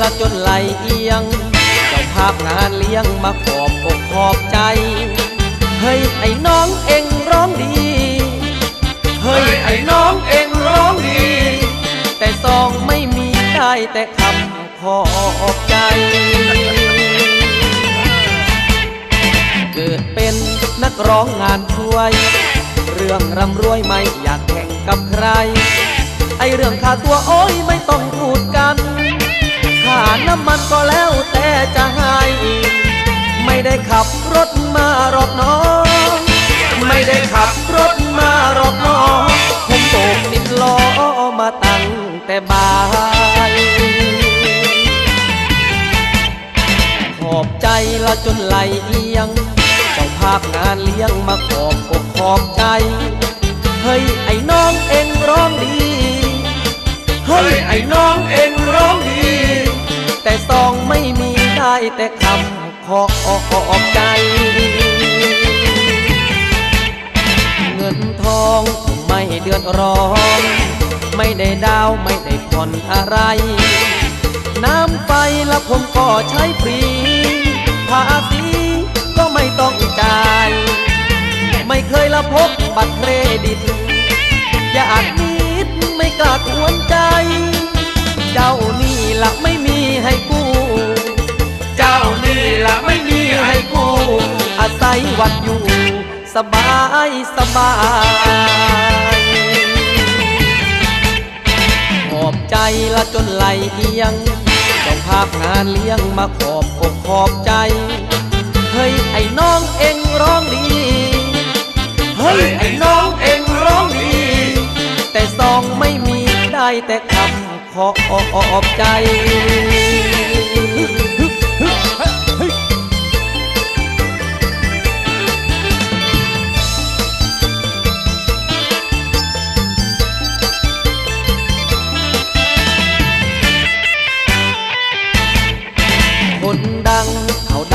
ละจนไหลเอียง เจ้าภาพงานเลี้ยงมาขอบอกขอบใจ เฮ้ยไอ้น้องเอ็งร้องดี เฮ้ยไอ้น้องเอ็งร้องดี แต่ซองไม่มีได้แต่คำขอบใจ เกิดเป็นนักร้องงานช่วย เรื่องร่ำรวยไม่อยากแข่งกับใคร ไอเรื่องค่าตัวโอ้ยไม่ต้องพูดกัน ไม่ได้ขับรถมาหรอกน้อง ไม่ได้ขับรถมาหรอกน้องผมโบกสิบล้อมาตั้งแต่บ่ายขอบใจละจนไหลเอียง เจ้าภาพงานเลี้ยงมาขอบอกขอบใจ เฮ้ยไอ้น้องเอ็งร้องดี เฮ้ยไอ้น้องเอ็งร้องดี แต่ซองไม่มีได้แต่คำ ขอขอบใจ เงินทองไม่เดือดร้อน ไม่ได้ดาวไม่ได้ผ่อนอะไร น้ำไฟละผมก็ใช้ฟรี ภาษีก็ไม่ต้องจ่าย ไม่เคยละพกบัตรเครดิต อย่าอาจนิดไม่กล้าทวนใจ เจ้านี่ละไม่ สบายสบายขอบใจละจนไหลเอียงเจ้าภาพงานเลี้ยงมาขอบอกขอบใจ เฮ้ยไอ้น้องเอ็งร้องดี เฮ้ยไอ้น้องเอ็งร้องดี แต่ซองไม่มีได้แต่คำขอบใจ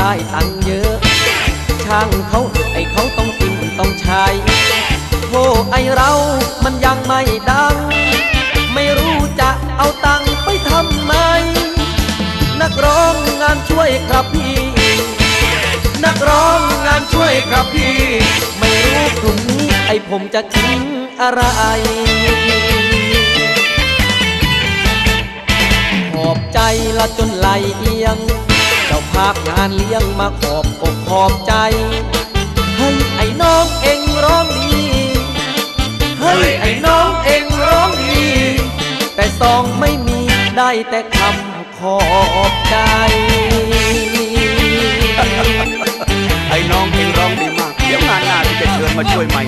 ได้ตังเยอะ ช่างเขาไอเขาต้องกินต้องใช้โธ่ไอเรา มันยังไม่ดัง ไม่รู้จะเอาตังไปทำไม นักร้องงานช่วยครับพี่ นักร้องงานช่วยครับพี่ ไม่รู้พรุ่งนี้ไอผมจะกินอะไรขอบใจละจนไหลเอียง จ้าภาพงานเลี้ยงมาขอบอกขอบใจเฮ้ยไอ้น้องเองร้องดีเฮ้ยไอ้น้องเองร้องดี แต่ซองไม่มีได้แต่คำขอบใจไอ้น้องเองร้องดีมาก เดี๋ยวงานหน้าที่จะเชิญมาช่วยใหม่